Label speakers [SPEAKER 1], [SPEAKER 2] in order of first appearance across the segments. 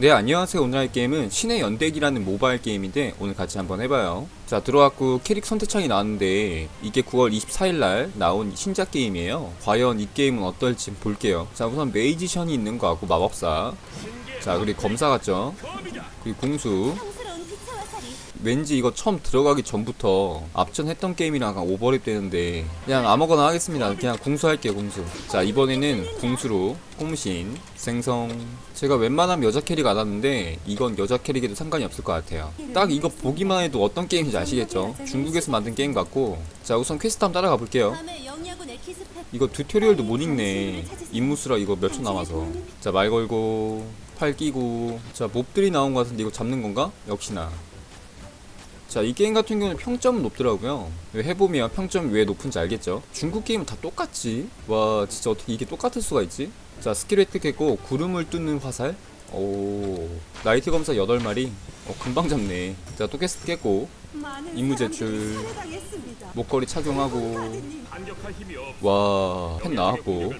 [SPEAKER 1] 네 안녕하세요. 오늘 할 게임은 신의 연대기라는 모바일 게임인데 오늘 같이 한번 해봐요. 자 들어왔고 캐릭 선택창이 나왔는데 이게 9월 24일날 나온 신작 게임이에요. 과연 이 게임은 어떨지 볼게요. 자 우선 메이지션이 있는 거 같고 마법사. 자 그리고 검사 같죠? 그리고 궁수 왠지 이거 처음 들어가기 전부터 앞전했던 게임이랑 오버랩 되는데 그냥 아무거나 하겠습니다. 그냥 궁수 할게요 궁수. 자 이번에는 궁수로 홈신 생성. 제가 웬만하면 여자 캐릭 안 하는데 이건 여자 캐릭에도 상관이 없을 것 같아요. 딱 이거 보기만 해도 어떤 게임인지 아시겠죠? 중국에서 만든 게임 같고. 자 우선 퀘스트 한번 따라가 볼게요. 이거 튜토리얼도 못 읽네. 임무수라 이거 몇 초 남아서. 자 말 걸고 팔 끼고. 자 몹들이 나온 것 같은데 이거 잡는 건가? 역시나 자 이 게임 같은 경우는 평점은 높더라고요. 왜 해보면 평점이 왜 높은지 알겠죠? 중국 게임은 다 똑같지? 와 진짜 어떻게 이게 똑같을 수가 있지? 자 스킬 획득했고 구름을 뚫는 화살? 오 나이트 검사 8마리? 어 금방 잡네. 자또 퀘스트 깼고 임무 제출 목걸이 착용하고
[SPEAKER 2] 반격할 힘이 없.
[SPEAKER 1] 와, 펜 나왔고.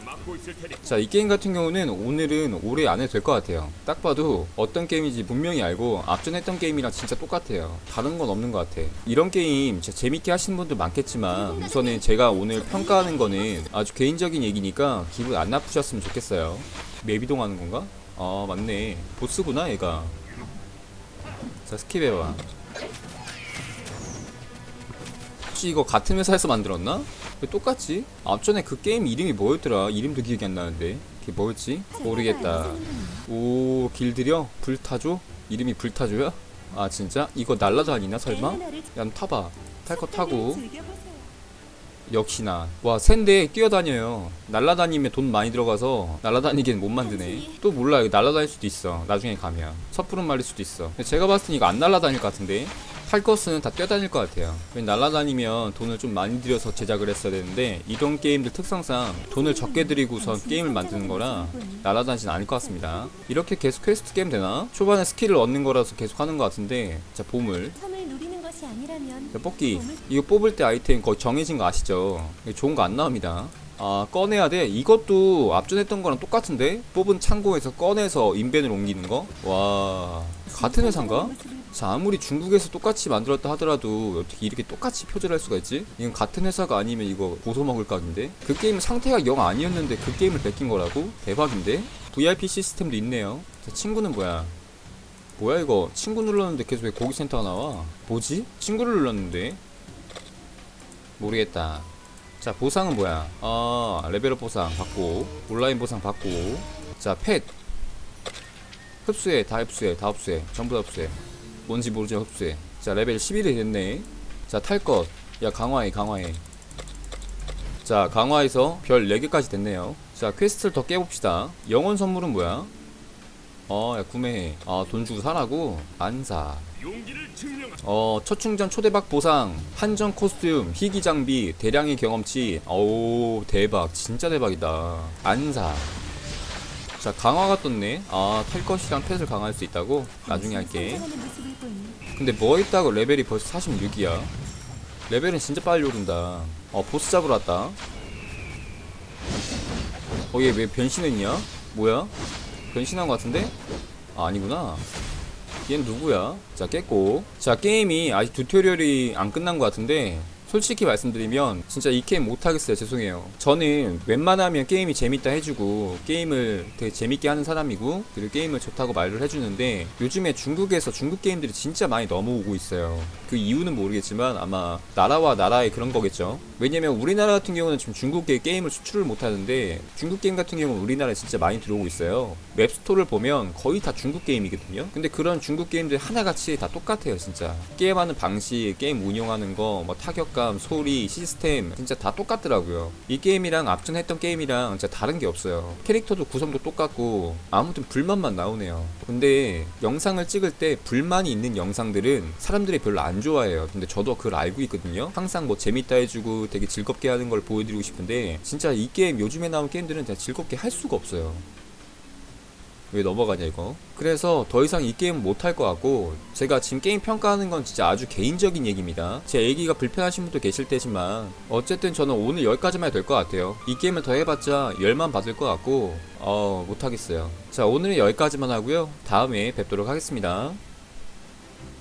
[SPEAKER 1] 자, 이 게임 같은 경우는 오늘은 오래 안 해도 될 것 같아요. 딱 봐도 어떤 게임인지 분명히 알고 앞전 했던 게임이랑 진짜 똑같아요. 다른 건 없는 것 같아. 이런 게임 진짜 재밌게 하시는 분들 많겠지만 우선은 제가 오늘 평가하는 거는 아주 개인적인 얘기니까 기분 안 나쁘셨으면 좋겠어요. 맵 이동하는 건가? 아, 맞네. 보스구나, 얘가. 자, 스킵해봐. 혹시 이거 같은 회사에서 만들었나? 왜 똑같지? 앞전에 그 게임 이름이 뭐였더라? 이름도 기억이 안 나는데. 그게 뭐였지? 모르겠다. 오, 길들여? 불타조? 이름이 불타조야? 아, 진짜? 이거 날라다니나, 설마? 야, 타봐. 탈 거 타고. 역시나. 와, 샌데 뛰어다녀요. 날라다니면 돈 많이 들어가서 날라다니기는 못 만드네. 또 몰라, 이거 날라다닐 수도 있어. 나중에 가면. 섣부른 말일 수도 있어. 제가 봤을 땐 이거 안 날라다닐 것 같은데. 탈 것은 다 뛰어다닐 것 같아요. 왜 날라다니면 돈을 좀 많이 들여서 제작을 했어야 되는데 이런 게임들 특성상 돈을 적게 들이고선 게임을 만드는 거라 날아다니진 않을 것 같습니다. 이렇게 계속 퀘스트 게임 되나? 초반에 스킬을 얻는 거라서 계속 하는 것 같은데 자 보물 자, 뽑기 이거 뽑을 때 아이템 거의 정해진 거 아시죠? 좋은 거 안 나옵니다. 아 꺼내야 돼? 이것도 앞전 했던 거랑 똑같은데? 뽑은 창고에서 꺼내서 인벤을 옮기는 거? 와 같은 회사인가? 자 아무리 중국에서 똑같이 만들었다 하더라도 어떻게 이렇게 똑같이 표절 할 수가 있지? 이건 같은 회사가 아니면 이거 보소 먹을 각인데? 그 게임 상태가 영 아니었는데 그 게임을 뺏긴 거라고? 대박인데? VIP 시스템도 있네요 자 친구는 뭐야? 뭐야 이거 친구 눌렀는데 계속 왜 고기센터가 나와? 뭐지? 친구를 눌렀는데 모르겠다 자 보상은 뭐야? 아 레벨업 보상 받고 온라인 보상 받고. 자펫. 흡수해 다 흡수해 다 흡수해. 전부 다 흡수해. 뭔지 모르지만 흡수해. 자 레벨 11이 됐네. 자 탈 것. 야 강화해 강화해. 자 강화해서 별 4개까지 됐네요. 자 퀘스트를 더 깨봅시다. 영원 선물은 뭐야 어 야 구매해 아 돈 주고 사라고 안사
[SPEAKER 2] 용기를 증명하.
[SPEAKER 1] 어, 첫 충전 초대박 보상, 한정 코스튬, 희귀 장비, 대량의 경험치. 오, 대박. 진짜 대박이다. 안 사. 자, 강화가 떴네. 아, 탈 것이랑 펫을 강화할 수 있다고? 나중에 할게. 근데 뭐 있다고 레벨이 벌써 46이야? 레벨은 진짜 빨리 오른다. 어, 보스 잡으러 왔다. 어, 얘 왜 변신했냐? 뭐야? 변신한 것 같은데? 아, 아니구나. 얘는 누구야? 자 깼고 자 게임이 아직 튜토리얼이 안 끝난 것 같은데 솔직히 말씀드리면 진짜 이 게임 못하겠어요 죄송해요 저는 웬만하면 게임이 재밌다 해주고 게임을 되게 재밌게 하는 사람이고 그리고 게임을 좋다고 말을 해주는데 요즘에 중국에서 중국 게임들이 진짜 많이 넘어오고 있어요 그 이유는 모르겠지만 아마 나라와 나라의 그런 거겠죠 왜냐면 우리나라 같은 경우는 지금 중국에 게임을 수출을 못하는데 중국 게임 같은 경우는 우리나라에 진짜 많이 들어오고 있어요. 맵스토어를 보면 거의 다 중국 게임이거든요. 근데 그런 중국 게임들 하나같이 다 똑같아요 진짜. 게임하는 방식 게임 운영하는 거 뭐 타격감 소리 시스템 진짜 다 똑같더라고요. 이 게임이랑 앞전 했던 게임이랑 진짜 다른 게 없어요. 캐릭터도 구성도 똑같고 아무튼 불만만 나오네요. 근데 영상을 찍을 때 불만이 있는 영상들은 사람들이 별로 안 좋아해요. 근데 저도 그걸 알고 있거든요. 항상 뭐 재밌다 해주고 되게 즐겁게 하는 걸 보여드리고 싶은데 진짜 이 게임 요즘에 나온 게임들은 진짜 즐겁게 할 수가 없어요. 왜 넘어가냐 이거? 그래서 더 이상 이 게임은 못할 것 같고 제가 지금 게임 평가하는 건 진짜 아주 개인적인 얘기입니다. 제 얘기가 불편하신 분도 계실 테지만 어쨌든 저는 오늘 여기까지만 될 것 같아요. 이 게임을 더 해봤자 열만 받을 것 같고 어 못하겠어요. 자 오늘은 여기까지만 하고요. 다음에 뵙도록 하겠습니다